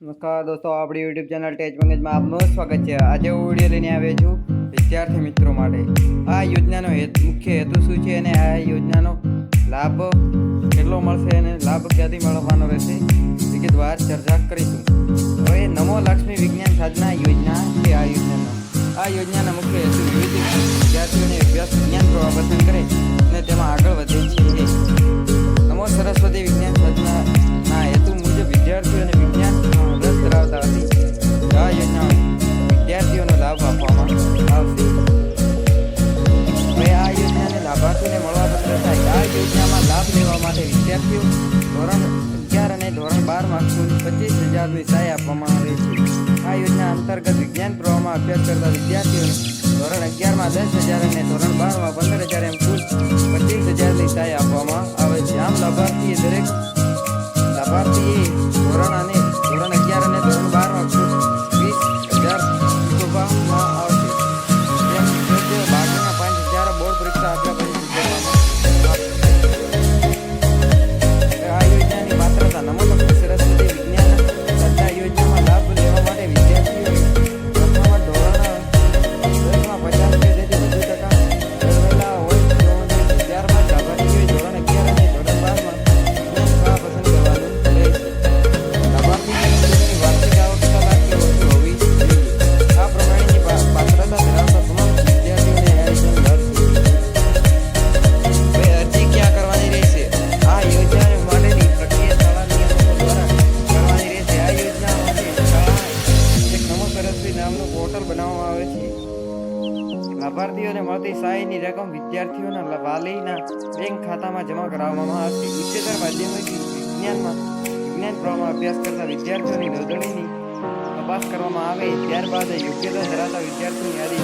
નમસ્કાર દોસ્તો, આપણી યુટ્યુબ ચેનલ ટેચ મંગેજમાં આપનું સ્વાગત છે. આજે હું વીડિયો લઈને આવ્યો છું વિદ્યાર્થી મિત્રો માટે. આ યોજનાનો મુખ્ય હેતુ શું છે અને આ યોજનાનો લાભ કેટલો મળશે અને લાભ ક્યાંથી મળવાનો રહેશે વિગતવાર ચર્ચા કરીશું. હવે નમો લક્ષ્મી વિજ્ઞાન સાધના યોજના છે આ યોજનાનો? આ યોજનાના લાભાર્થીઓને મળવાપત્ર થાય. આ યોજનામાં લાભ લેવા માટે વિદ્યાર્થીઓ ધોરણ અગિયાર અને ધોરણ બારમાં કુલ પચીસ હજારની સહાય આપવામાં આવે છે. આ યોજના અંતર્ગત વિજ્ઞાન પ્રવાહમાં અભ્યાસ કરતા વિદ્યાર્થીઓને ધોરણ અગિયારમાં દસ હજાર અને ધોરણ બારમાં પંદર હજાર નામનું પોર્ટલ બનાવવામાં આવે છે. લાભાર્થીઓને મળતી સહાયની રકમ વિદ્યાર્થીઓના વાલીના બેંક ખાતામાં જમા કરાવવામાં આવશે. ઉચ્ચતર માધ્યમિક વિજ્ઞાનમાં, વિજ્ઞાન પ્રવાહમાં અભ્યાસ કરતા વિદ્યાર્થીઓની નોંધણીની તપાસ કરવામાં આવે. ત્યારબાદ યોગ્યતા ધરાવતા વિદ્યાર્થીઓની યાદી